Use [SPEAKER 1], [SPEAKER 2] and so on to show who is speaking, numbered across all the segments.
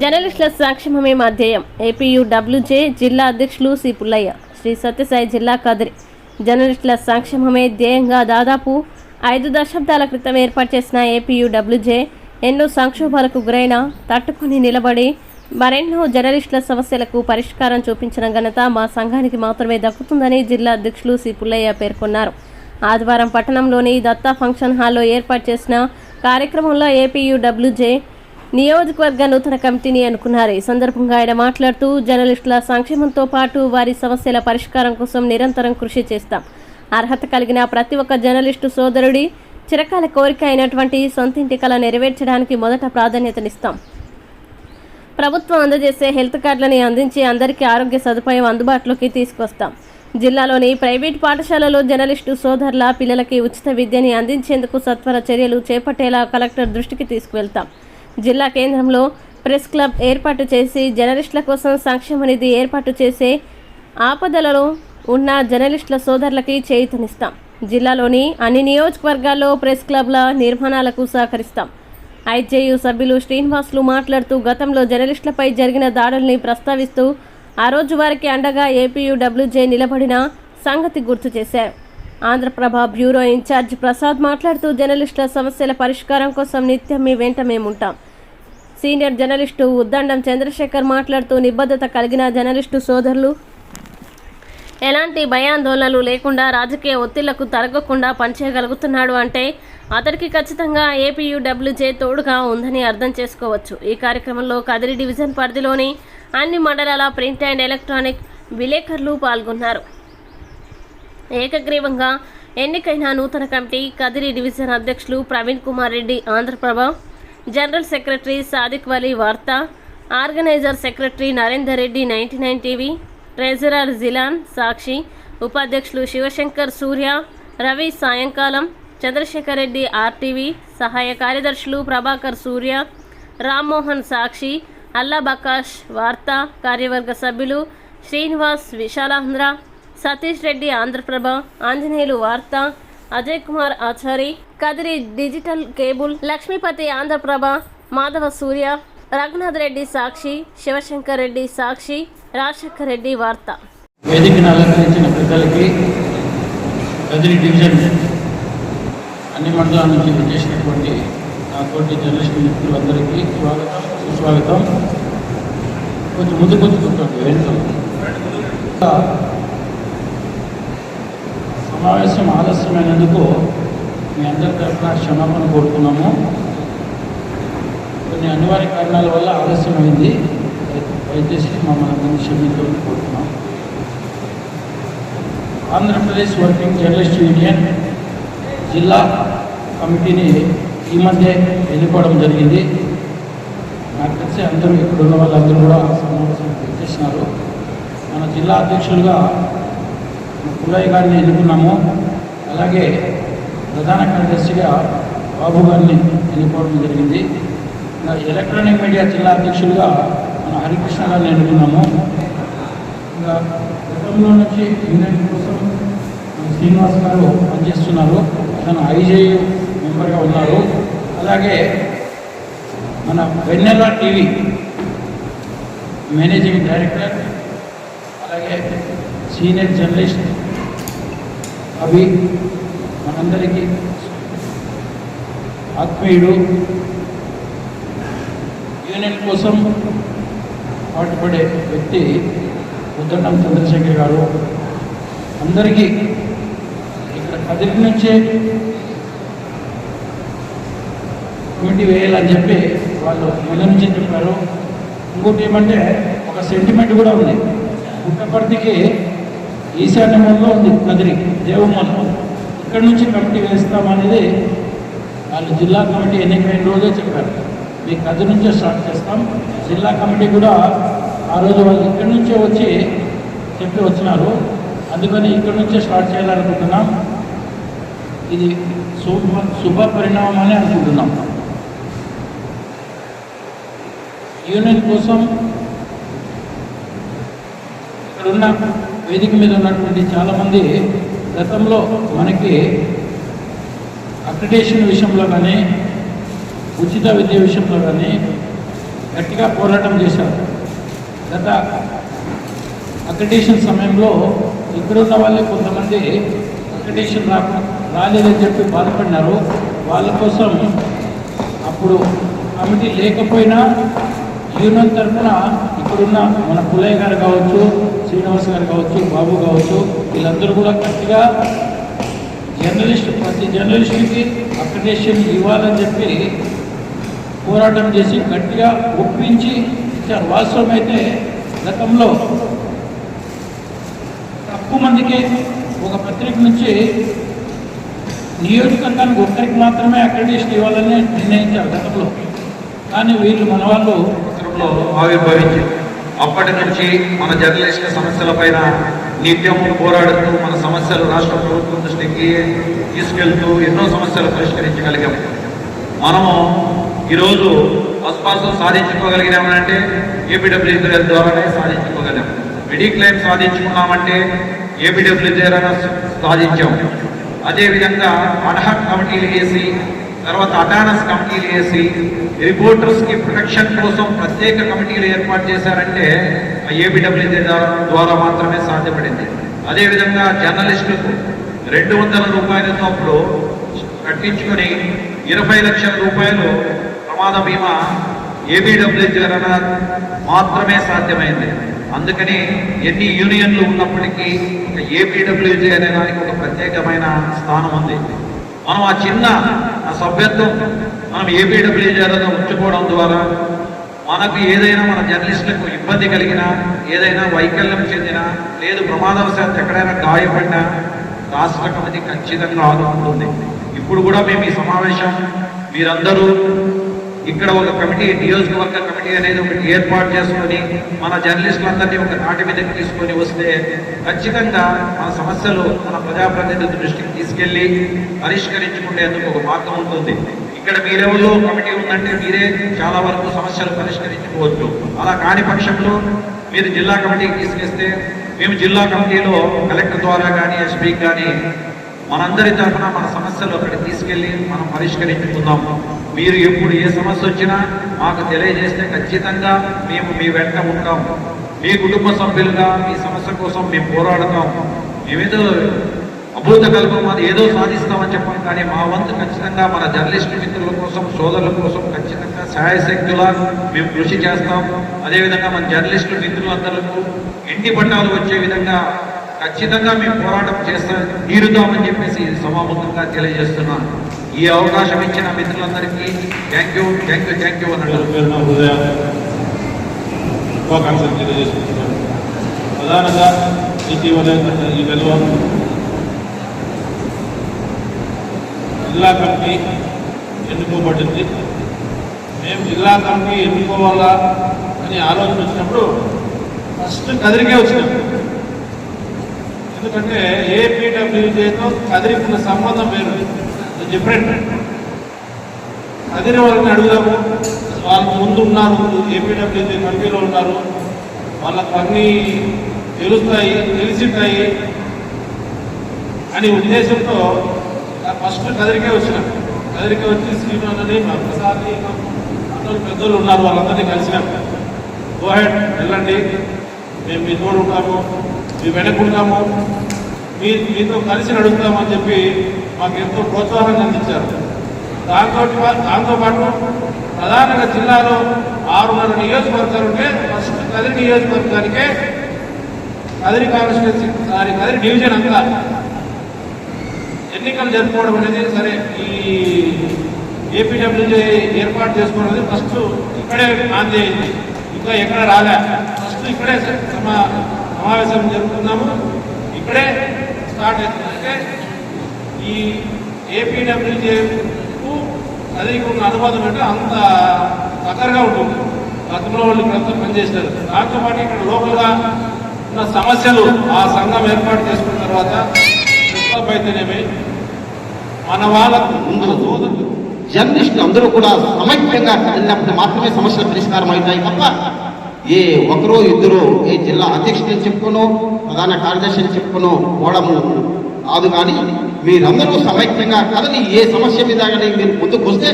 [SPEAKER 1] జర్నలిస్టుల సంక్షేమమే మా ధ్యేయం. ఏపీయు డబ్ల్యూజే జిల్లా అధ్యక్షులు సి. పుల్లయ్య శ్రీ సత్యసాయి జిల్లా కదిరి. జర్నలిస్టుల సంక్షేమమే ధ్యేయంగా దాదాపు ఐదు దశాబ్దాల క్రితం ఏర్పాటు చేసిన ఏపీయు డబ్ల్యూజే ఎన్నో సంక్షోభాలకు గురైన తట్టుకుని నిలబడి మరెన్నో జర్నలిస్టుల సమస్యలకు పరిష్కారం చూపించిన ఘనత మా సంఘానికి మాత్రమే దక్కుతుందని జిల్లా అధ్యక్షులు సి. పుల్లయ్య పేర్కొన్నారు. ఆదివారం పట్టణంలోని దత్తా ఫంక్షన్ హాల్లో ఏర్పాటు చేసిన కార్యక్రమంలో ఏపీయు డబ్ల్యూజే నియోజకవర్గ నూతన కమిటీని అనుకున్నారు. ఈ సందర్భంగా ఆయన మాట్లాడుతూ జర్నలిస్టుల సంక్షేమంతో పాటు వారి సమస్యల పరిష్కారం కోసం నిరంతరం కృషి చేస్తాం. అర్హత కలిగిన ప్రతి ఒక్క జర్నలిస్టు సోదరుడి చిరకాల కోరిక అయినటువంటి సొంతింటి కళ నెరవేర్చడానికి మొదట ప్రాధాన్యతనిస్తాం. ప్రభుత్వం అందజేసే హెల్త్ కార్డులని అందించి అందరికీ ఆరోగ్య సదుపాయం అందుబాటులోకి తీసుకొస్తాం. జిల్లాలోని ప్రైవేట్ పాఠశాలలో జర్నలిస్టు సోదరుల పిల్లలకి ఉచిత విద్యని అందించేందుకు సత్వర చర్యలు చేపట్టేలా కలెక్టర్ దృష్టికి తీసుకువెళ్తాం. జిల్లా కేంద్రంలో ప్రెస్ క్లబ్ ఏర్పాటు చేసి జర్నలిస్టుల కోసం సంక్షేమ నిధి ఏర్పాటు చేసే ఆపదలలో ఉన్న జర్నలిస్టుల సోదరులకి చేయూతనిస్తాం. జిల్లాలోని అన్ని నియోజకవర్గాల్లో ప్రెస్ క్లబ్ల నిర్మాణాలకు సహకరిస్తాం. ఐజేయు సభ్యులు శ్రీనివాసులు మాట్లాడుతూ గతంలో జర్నలిస్టులపై జరిగిన దాడుల్ని ప్రస్తావిస్తూ ఆ రోజు వారికి అండగా ఏపీయూడబ్ల్యూజే నిలబడిన సంగతి గుర్తు చేశారు. ఆంధ్రప్రభ బ్యూరో ఇన్ఛార్జ్ ప్రసాద్ మాట్లాడుతూ జర్నలిస్టుల సమస్యల పరిష్కారం కోసం నిత్యం మీ వెంట మేముంటాం. సీనియర్ జర్నలిస్టు ఉద్దండం చంద్రశేఖర్ మాట్లాడుతూ నిబద్ధత కలిగిన జర్నలిస్టు సోదరులు. ఎలాంటి భయాందోళనలు లేకుండా రాజకీయ ఒత్తిళ్ళకు తరగకుండా పనిచేయగలుగుతున్నాడు అంటే అతడికి ఖచ్చితంగా ఏపీయూడబ్ల్యూజే తోడుగా ఉందని అర్థం చేసుకోవచ్చు. ఈ కార్యక్రమంలో కదిరి డివిజన్ పరిధిలోని అన్ని మండలాల ప్రింట్ అండ్ ఎలక్ట్రానిక్ విలేకరులు పాల్గొన్నారు. ఏకగ్రీవంగా ఎన్నికైన నూతన కమిటీ కదిరి డివిజన్ అధ్యక్షులు Praveen Kumar Reddy Andhra Prabha general secretary Sadiq Vali Vaartha organizer secretary Narender Reddy ninety nine TV treasurer Jilan Sakshi ఉపాధ్యక్షులు శివశంకర్ సూర్య రవి సాయంకాలం చంద్రశేఖర్ రెడ్డి ఆర్టీవీ సహాయ కార్యదర్శులు ప్రభాకర్ సూర్య రామ్మోహన్ సాక్షి అల్లా బకాష్ వార్త కార్యవర్గ సభ్యులు శ్రీనివాస్ విశాలాంధ్ర సతీష్ రెడ్డి ఆంధ్రప్రభ ఆంజనేయులు వార్త అజయ్ కుమార్ ఆచారి కదిరి డిజిటల్ కేబుల్ లక్ష్మీపతి ఆంధ్రప్రభ మాధవ సూర్య రఘునాథ్ రెడ్డి సాక్షి శివశంకర్ రెడ్డి సాక్షి రాజశేఖర్ రెడ్డి వార్త.
[SPEAKER 2] వేదికను అలంకరించిన పెద్దలకి కదిరి డివిజన్ అన్ని మండలాల నుంచి చేసినటువంటి నా తోటి జర్నలిస్ట్ మిత్రులందరికీ స్వాగతం సుస్వాగతం. కొంచెం ముందు కొంచెం కూర్చోండి సమావేశం ఆలస్యమైనందుకు మీ అందరి తరఫున క్షమాపణ కోరుతున్నాము. కొన్ని అనివార్య కారణాల వల్ల ఆలస్యమైంది. దయచేసి మమ్మల్ని అందరినీ క్షమించాలని కోరుతున్నాం ఆంధ్రప్రదేశ్ వర్కింగ్ జర్నలిస్ట్ యూనియన్ జిల్లా కమిటీని ఈ మధ్య ఎన్నుకోవడం జరిగింది. నాకు తెలిసి అందరూ ఇక్కడ ఉన్న వాళ్ళందరూ కూడా సమావేశం చేసినారు మన జిల్లా అధ్యక్షులుగా పుల్లయ్య గారిని ఎన్నుకున్నాము అలాగే ప్రధాన కార్యదర్శిగా బాబు గారిని ఎన్నుకోవడం జరిగింది. ఇంకా ఎలక్ట్రానిక్ మీడియా జిల్లా అధ్యక్షులుగా మన హరికృష్ణ గారిని ఎన్నుకున్నాము. ఇంకా గతంలో నుంచి యూనియన్ కోసం శ్రీనివాస్ గారు పనిచేస్తున్నారు. తన ఐజేయు మెంబర్గా ఉన్నారు. అలాగే మన వెన్నెల టీవీ మేనేజింగ్ డైరెక్టర్ అలాగే సీనియర్ జర్నలిస్ట్ అవి మనందరికీ ఆత్మీయుడు యూనియన్ కోసం పాటుపడే వ్యక్తి ఉద్దండం చంద్రశేఖర్ గారు. అందరికీ ఇక్కడ కదిరి నుంచే కమిటీ వేయాలని చెప్పి వాళ్ళు ముందు నుంచే చెప్పారు. ఇంకోటి ఏమంటే ఒక సెంటిమెంట్ కూడా ఉంది. పుట్టపర్తికి ఈశాన్యంలో ఉంది కదిరి దేవమ్మలో ఇక్కడ నుంచి కమిటీ వేస్తామనేది వాళ్ళు జిల్లా కమిటీ ఎన్నికైన రోజే చెప్పారు. మీ కదిరి నుంచే స్టార్ట్ చేస్తాం. జిల్లా కమిటీ కూడా ఆ రోజు వాళ్ళు ఇక్కడి నుంచే వచ్చి చెప్పి వచ్చినారు. అందుకని ఇక్కడి నుంచే స్టార్ట్ చేయాలనుకుంటున్నాం. ఇది శుభ శుభ పరిణామం అని అనుకుంటున్నాం. యూనియన్ కోసం ఇక్కడున్న వేదిక మీద ఉన్నటువంటి చాలామంది గతంలో మనకి అక్రిడేషన్ విషయంలో కానీ ఉచిత విద్య విషయంలో కానీ గట్టిగా పోరాటం చేశారు. గత అక్రిడేషన్ సమయంలో ఇక్కడున్న వాళ్ళే కొంతమంది అక్రిడేషన్ రా రాలేదని చెప్పి బాధపడినారు. వాళ్ళ కోసం అప్పుడు కమిటీ లేకపోయినా యూనియన్ తరఫున ఇక్కడున్న మన పులయ్య గారు కావచ్చు శ్రీనివాస్ గారు కావచ్చు బాబు కావచ్చు వీళ్ళందరూ కూడా గట్టిగా జర్నలిస్ట్ ప్రతి జర్నలిస్ట్కి అక్రిడేషన్ ఇవ్వాలని చెప్పి పోరాటం చేసి గట్టిగా ఒప్పించి ఇచ్చారు. అయితే గతంలో తక్కువ మందికి ఒక పత్రిక నుంచి నియోజకవర్గానికి ఒక్కరికి మాత్రమే అక్రిడేషన్ ఇవ్వాలని నిర్ణయించారు గతంలో. కానీ వీళ్ళు మన వాళ్ళు
[SPEAKER 3] ఆవిర్భవించారు. అప్పటి నుంచి మన జర్నలిస్టుల సమస్యలపైన నిత్యం పోరాడుతూ మన సమస్యలు రాష్ట్ర ప్రభుత్వం దృష్టికి తీసుకెళ్తూ ఎన్నో సమస్యలు పరిష్కరించగలిగాం. మనము ఈరోజు పసుపాసు సాధించుకోగలిగినామంటే ఏపీడబ్ల్యూ ద్వారానే సాధించుకోగలిగాం. మెడిక్లైమ్ సాధించుకున్నామంటే ఏపీడబ్ల్యూ సాధించాం. అదేవిధంగా అడ్హాక్ కమిటీలు వేసి తర్వాత అటానస్ కమిటీలు వేసి రిపోర్టర్స్కి ప్రొటెక్షన్ కోసం ప్రత్యేక కమిటీలు ఏర్పాటు చేశారంటే ఏబిడబ్ల్యూ ద్వారా మాత్రమే సాధ్యపడింది. అదేవిధంగా జర్నలిస్టులకు రెండు వందల రూపాయలతో అప్పుడు కట్టించుకొని ఇరవై లక్షల రూపాయలు ప్రమాద బీమా ఏబిడబ్ల్యూ ద్వారా మాత్రమే సాధ్యమైంది. అందుకని ఎన్ని యూనియన్లు ఉన్నప్పటికీ ఒక ఏపీడబ్ల్యూజే అనే దానికి ఒక ప్రత్యేకమైన స్థానం ఉంది. మనం ఆ చిన్న ఆ సభ్యత్వం మనం ఏపీడబ్ల్యూజేలో ఉంచుకోవడం ద్వారా మనకు ఏదైనా మన జర్నలిస్టులకు ఇబ్బంది కలిగినా ఏదైనా వైకల్యం చెందినా లేదు ప్రమాదవశాత్తు ఎక్కడైనా గాయపడినా రాష్ట్ర కమిటీ ఖచ్చితంగా ఆదుకుంటుంది. ఇప్పుడు కూడా మేము ఈ సమావేశం మీరందరూ ఇక్కడ ఒక కమిటీ నియోజకవర్గ కమిటీ అనేది ఒకటి ఏర్పాటు చేసుకొని మన జర్నలిస్టులందరినీ ఒక నాటి మీదకి తీసుకొని వస్తే ఖచ్చితంగా మన సమస్యలు మన ప్రజాప్రతినిధుల దృష్టికి తీసుకెళ్ళి పరిష్కరించుకునేందుకు ఒక మార్గం ఉంటుంది. ఇక్కడ మీరెవరో కమిటీ ఉందంటే మీరే చాలా వరకు సమస్యలు పరిష్కరించుకోవచ్చు. అలా కాని పక్షంలో మీరు జిల్లా కమిటీకి తీసుకెస్తే మేము జిల్లా కమిటీలో కలెక్టర్ ద్వారా కానీ ఎస్పీకి కానీ మనందరి తరఫున మన సమస్యలు అక్కడికి తీసుకెళ్ళి మనం పరిష్కరించుకుందాము మీరు ఎప్పుడు ఏ సమస్య వచ్చినా మాకు తెలియజేస్తే ఖచ్చితంగా మేము మీ వెంట ఉంటాం. మీ కుటుంబ సభ్యులుగా మీ సమస్య కోసం మేము పోరాడతాం. మేమేదో అభూత కల్పం అది ఏదో సాధిస్తామని చెప్పాం కానీ మా వంతు ఖచ్చితంగా మన జర్నలిస్ట్ మిత్రుల కోసం సోదరుల కోసం ఖచ్చితంగా సహాయశక్తులా మేము కృషి చేస్తాం. అదేవిధంగా మన జర్నలిస్టు మిత్రులందరికీ ఇంటి పట్టాలు వచ్చే విధంగా ఖచ్చితంగా మేము పోరాటం చేస్తా. తీరుతామని చెప్పేసి సమాముఖంగా తెలియజేస్తున్నాను ఈ అవకాశం ఇచ్చిన మిత్రులందరికీ thank you thank you thank you అన్నట్టు.
[SPEAKER 4] ప్రధానంగా ఇటీవల ఈ వెలువ జిల్లా కమిటీ ఎన్నుకోబడింది. మేము జిల్లా కమిటీ ఎన్నుకోవాలా అని ఆలోచన వచ్చినప్పుడు ఫస్ట్ కదిరికే వచ్చినాం. ఎందుకంటే ఏపీడబ్ల్యూజేతో కదిరికి ఉన్న సంబంధం వేరు. డిఫరెంట్ కదిరి వాళ్ళని అడుగుదాము. వాళ్ళు ముందు ఉన్నారు. ఏపీడబ్ల్యూజీ కమిటీలో ఉన్నారు. వాళ్ళకు అన్నీ తెలుస్తాయి తెలిసింటాయి అని ఉద్దేశంతో ఫస్ట్ కదిరికే వచ్చిన. కదిరికే వచ్చి శ్రీనాథని మా ప్రసాద్ని అందరూ పెద్దలు ఉన్నారు. వాళ్ళందరినీ కలిసినాం. గోహెడ్ వెళ్ళండి. మేము మీ తోడు ఉంటాము మీ వెనకుంటాము మీ మీతో కలిసి నడుస్తామని చెప్పి మాకు ఎంతో ప్రోత్సాహాన్ని అందించారు. దాంతో దాంతోపాటు దాంతో పాటు ప్రధానంగా జిల్లాలో ఆరున్నర నియోజకవర్గాలు ఉంటే ఫస్ట్ కదిరి నియోజకవర్గానికే కదిరి కాన్స్టిట్యున్సీ దాని కదిరి డివిజన్ అంతా ఎన్నికలు జరుపుకోవడం అనేది సరే ఈ ఏపీడబ్ల్యూజే ఏర్పాటు చేసుకోవడం అనేది ఫస్ట్ ఇక్కడే ఆంధ్ర అయింది. ఇంకా ఎక్కడ రాలే. ఫస్ట్ ఇక్కడే సమా సమావేశం జరుపుకున్నాము. ఇక్కడే స్టార్ట్ అవుతుంది. అంటే ఈ ఏపీడబ్ల్యూజేకు కదిరికి ఉన్న అనువాదం అంటే అంత దగ్గరగా ఉంటుంది. గతంలో వాళ్ళు ఇక్కడంతా పనిచేశారు. దాంతో పాటు ఇక్కడ లోకల్గా ఉన్న సమస్యలు ఆ సంఘం ఏర్పాటు చేసుకున్న తర్వాత డెవలప్ అయితేనేమి మన వాళ్ళకు
[SPEAKER 5] ముందు జర్నలిస్టులు అందరూ కూడా సమైక్యంగా వెళ్ళినప్పుడు మాత్రమే సమస్యలు పరిష్కారం అవుతాయి తప్ప ఏ ఒకరో ఇద్దరు ఏ జిల్లా అధ్యక్షుడు చెప్పుకోను ప్రధాన కార్యదర్శి అని చెప్పుకోను పోవడము కాదు కానీ మీరందరూ సమైక్యంగా కదని ఏ సమస్య మీద కానీ మీరు ముందుకు వస్తే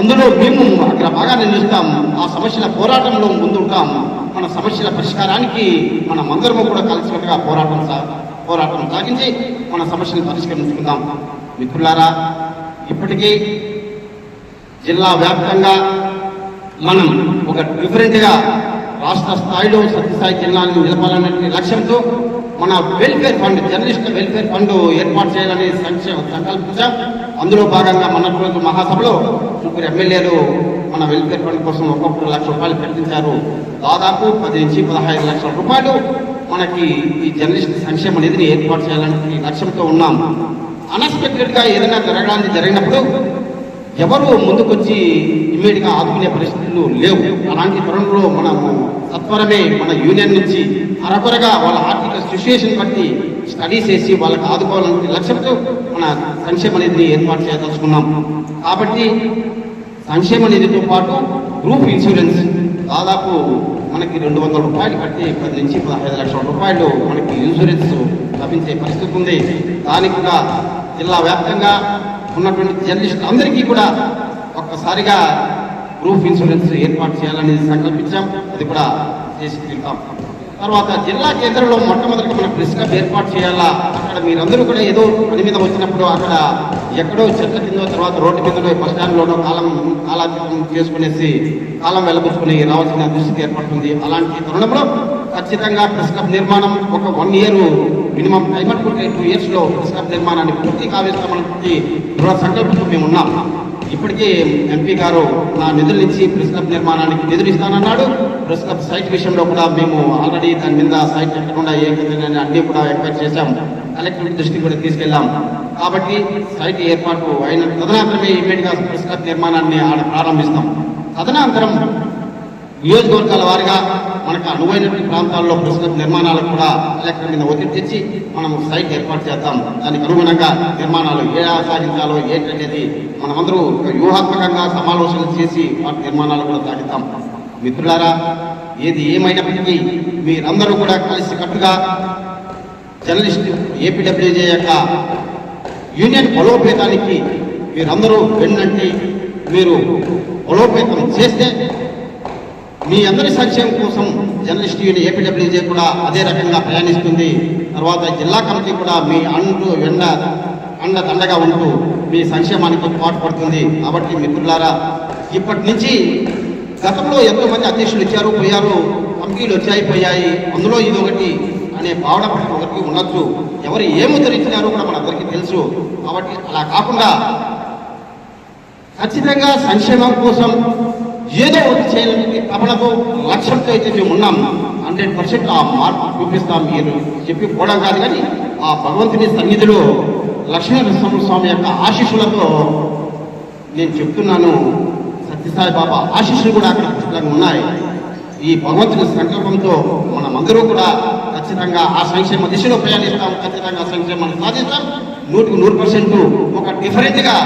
[SPEAKER 5] అందులో మేము అక్కడ బాగా నిలుస్తాం. ఆ సమస్యల పోరాటంలో ముందుంటాం. మన సమస్యల పరిష్కారానికి మన అందరము కూడా కలిసికట్టుగా పోరాటం సా పోరాటం సాగించి మన సమస్యను పరిష్కరించుకుందాం. మిత్రులారా ఇప్పటికీ జిల్లా వ్యాప్తంగా మనం ఒక డిఫరెంట్గా రాష్ట్ర స్థాయిలో సత్యసాయి జిల్లాను నిలపాలనే లక్ష్యంతో మన welfare fund journalist welfare fund ఏర్పాటు చేయాలని సంక్షేమ సంకల్పించాం అందులో భాగంగా మన రోజు మహాసభలో ముగ్గురు ఎమ్మెల్యేలు మన వెల్ఫేర్ ఫండ్ కోసం ఒక్కొక్కరు లక్ష రూపాయలు ప్రకటించారు దాదాపు పది నుంచి పదహైదు లక్షల రూపాయలు మనకి ఈ జర్నలిస్ట్ సంక్షేమ నిధిని ఏర్పాటు చేయాలని లక్ష్యంతో ఉన్నాం. అన్ఎక్స్పెక్టెడ్గా ఏదైనా జరగడానికి జరిగినప్పుడు ఎవరు ముందుకొచ్చి ఇమ్మీడియట్గా ఆదుకునే పరిస్థితులు లేవు. అలాంటి తరుణంలో మనము సత్వరమే మన యూనియన్ నుంచి అరకొరగా వాళ్ళ ఆర్థిక సిచ్యుయేషన్ బట్టి స్టడీ చేసి వాళ్ళకి ఆదుకోవాలనే లక్ష్యంతో మన సంక్షేమ నిధిని ఏర్పాటు చేయదలుచుకున్నాం. కాబట్టి సంక్షేమ నిధితో పాటు గ్రూప్ ఇన్సూరెన్స్ దాదాపు మనకి రెండు వందల రూపాయలు కట్టి పది నుంచి పదహైదు లక్షల రూపాయలు మనకి ఇన్సూరెన్స్ లభించే పరిస్థితి ఉంది. దానికి కూడా జిల్లా వ్యాప్తంగా ఉన్నటువంటి జర్నలిస్ట్ అందరికీ కూడా ఒక్కసారిగా గ్రూప్ ఇన్సూరెన్స్ ఏర్పాటు చేయాలని సంకల్పించాం. అది కూడా చేసి తీరుతాం. తర్వాత జిల్లా కేంద్రంలో మొట్టమొదటి మన ప్రెస్ క్లబ్ ఏర్పాటు చేయాలా? అక్కడ మీరందరూ కూడా ఏదో పని మీద వచ్చినప్పుడు అక్కడ ఎక్కడో చెట్ల కింద తర్వాత రోడ్డు మీదలో బస్ స్టాండ్లోనో కాలం కాలాతీతం చేసుకునేసి కాలం వెళ్ళబుచ్చుకుని రావాల్సిన దృష్టికి ఏర్పడుతుంది. అలాంటి తరుణంలో ఖచ్చితంగా ప్రెస్ క్లబ్ నిర్మాణం ఒక వన్ ఇయర్ మినిమం టైం అనుకుంటే టూ ఇయర్స్లో లో నిర్మాణాన్ని పూర్తి కావేస్తామని దృఢ సంకల్పంతో మేము ఉన్నాం. ఇప్పటికే ఎంపీ గారు నా నిధులు ఇచ్చి ప్రెస్ క్లబ్ నిర్మాణానికి నిధులు ఇస్తానన్నాడు. ప్రెస్ క్లబ్ సైట్ విషయంలో కూడా మేము ఆల్రెడీ దాని మీద సైట్ ఎక్కకుండా ఏ విధంగా అన్ని కూడా ఎంక్వైరీ చేశాం. కలెక్టర్ దృష్టికి కూడా తీసుకెళ్ళాం కాబట్టి సైట్ ఏర్పాటు అయిన తదనంతరమే ఇమీడియట్గా ప్రెస్ క్లబ్ నిర్మాణాన్ని ఆడ ప్రారంభిస్తాం. తదనంతరం నియోజకవర్గాల వారిగా మనకు అనువైనటువంటి ప్రాంతాల్లో ప్రస్తుత నిర్మాణాలకు కూడా కలెక్టర్ మీద ఒత్తిడి తెచ్చి మనం సైట్ ఏర్పాటు చేద్దాం. దానికి అనుగుణంగా నిర్మాణాలు ఏ సాగించాలో ఏంటనేది మనమందరూ వ్యూహాత్మకంగా సమాలోచనలు చేసి వాటి నిర్మాణాలు కూడా సాగిద్దాం మిత్రులారా ఏది ఏమైనప్పటికీ మీరందరూ కూడా కలిసి కట్టుగా జర్నలిస్ట్ ఏపీడబ్ల్యూజే యొక్క యూనియన్ బలోపేతానికి మీరందరూ వెన్నంటి మీరు బలోపేతం చేస్తే మీ అందరి సంక్షేమం కోసం జర్నలిస్ట్ యూనియన్ ఏపీడబ్ల్యూజే కూడా అదే రకంగా ప్రయాణిస్తుంది. తర్వాత జిల్లా కమిటీ కూడా మీ అండు ఎండ అండ దండగా ఉంటూ మీ సంక్షేమానికి పాటుపడుతుంది. కాబట్టి మిత్రులారా ఇప్పటి నుంచి గతంలో ఎంతో మంది అధ్యక్షులు ఇచ్చారు పోయారు కమిటీలు వచ్చాయి పోయాయి అందులో ఇది ఒకటి అనే భావన ప్రతి ఒక్కరికి ఉండొచ్చు. ఎవరు ఏమి ధరించినారు కూడా మనందరికీ తెలుసు. కాబట్టి అలా కాకుండా ఖచ్చితంగా సంక్షేమం కోసం ఏదో ఒకటి చేయాలని తమలకు లక్ష్యంతో అయితే మేము ఉన్నాం. హండ్రెడ్ పర్సెంట్ ఆ మార్పు చూపిస్తాం మీరు చెప్పి పోవడం కాదు కానీ ఆ భగవంతుని సన్నిధిలో లక్ష్మీ స్వామి యొక్క ఆశీస్సులతో నేను చెప్తున్నాను. సత్యసాయి బాబా ఆశీస్సులు కూడా అక్కడ ఖచ్చితంగా ఉన్నాయి. ఈ భగవంతుని సంకల్పంతో మనమందరూ కూడా ఖచ్చితంగా ఆ సంక్షేమ దిశలో ప్రయాణిస్తాం. ఖచ్చితంగా సంక్షేమాన్ని సాధిస్తాం. నూటికి నూరు పర్సెంట్ ఒక డిఫరెంట్గా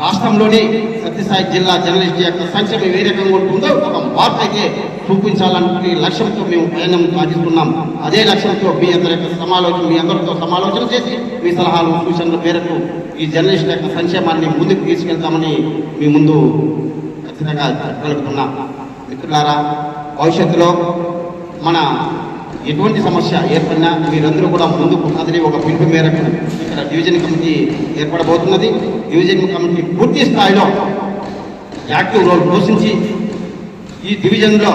[SPEAKER 5] రాష్ట్రంలోని సత్యసాయి జిల్లా జర్నలిస్ట్ యొక్క సంక్షేమం ఏ రకంగా ఉంటుందో ఒక వార్త అయితే చూపించాలనుకునే లక్ష్యంతో మేము ప్రయాణం సాగిస్తున్నాం. అదే లక్ష్యంతో మీ అందరి యొక్క సమాలోచన మీ అందరితో సమాలోచన చేసి మీ సలహాలు సూచనల మేరకు ఈ జర్నలిస్ట్ యొక్క సంక్షేమాన్ని ముందుకు తీసుకెళ్తామని మీ ముందు ఖచ్చితంగా చెప్పగలుగుతున్నాం మిత్రులారా భవిష్యత్తులో మన ఎటువంటి సమస్య ఏర్పడినా మీరందరూ కూడా ముందుకు కదిలి ఒక పిలుపు మేరకు ఇక్కడ డివిజన్ కమిటీ ఏర్పడబోతున్నది. డివిజన్ కమిటీ పూర్తి స్థాయిలో యాక్టివ్ రోల్ పోషించి ఈ డివిజన్లో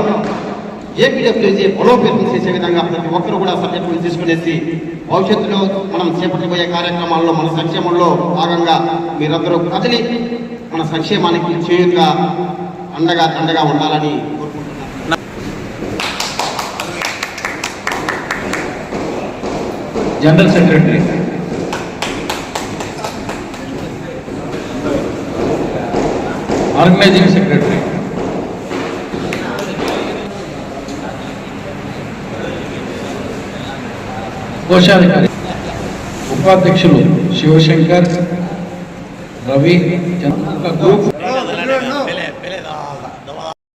[SPEAKER 5] ఏపీడబ్ల్యూజీ బలోపేతం చేసే విధంగా ప్రతి ఒక్కరు కూడా సభ్యత్వం తీసుకునేసి భవిష్యత్తులో మనం చేపట్టబోయే కార్యక్రమాల్లో మన సంక్షేమంలో భాగంగా మీరందరూ కదిలి మన సంక్షేమానికి చేయుగా అండగా అండగా ఉండాలని
[SPEAKER 2] జనరల్ సెక్రటరీ ఆర్గనైజింగ్ సెక్రటరీ కోశాధికారి ఉపాధ్యక్షులు శివశంకర్ రవి జన- ఒక గ్రూప్